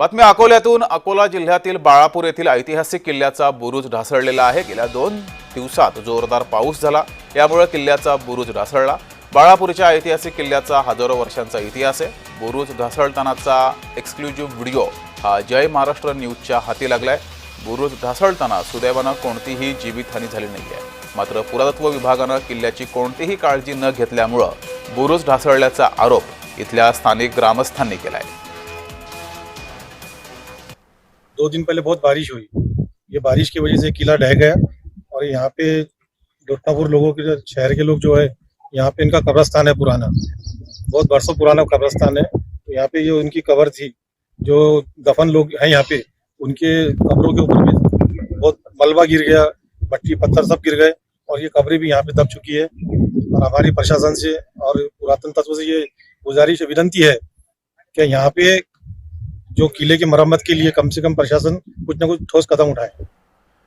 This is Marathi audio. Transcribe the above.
बातमी अकोल्यातून अकोला जिल्ह्यातील बाळापूर येथील ऐतिहासिक किल्ल्याचा बुरुज ढासळलेला आहे. गेल्या दोन दिवसात जोरदार पाऊस झाला. यामुळे किल्ल्याचा बुरुज ढासळला. बाळापूरच्या ऐतिहासिक किल्ल्याचा हजारो वर्षांचा इतिहास आहे. बुरुज ढासळतानाचा एक्सक्लुझिव्ह व्हिडिओ हा जय महाराष्ट्र न्यूजच्या हाती लागलाय. बुरुज ढासळताना सुदैवानं कोणतीही जीवितहानी झाली नाही आहे मात्र पुरातत्व विभागानं किल्ल्याची कोणतीही काळजी न घेतल्यामुळं बुरुज ढासळल्याचा आरोप इथल्या स्थानिक ग्रामस्थांनी केला आहे दो दिन पहले बहुत बारिश हुई। ये बारिश की वजह से किला ढह गया और यहाँ पे दुर्गापुर लोगों के शहर के लोग जो है, यहाँ पे इनका कब्रस्तान है पुराना। बहुत बरसों पुराना कब्रस्तान है। तो यहाँ पे जो उनकी कबर थी। जो दफन लोग हैं यहाँ पे, उनके कब्रों के ऊपर भी बहुत मलबा गिर गया मट्टी पत्थर सब गिर गए और ये कब्रें भी यहाँ पे दब चुकी है। और हमारी प्रशासन से और पुरातन तत्व से ये गुजारिश, विनंती है कि यहाँ पे जो किले की मरम्मत के लिए कम से कम प्रशासन कुछ ना कुछ ठोस कदम उठाए।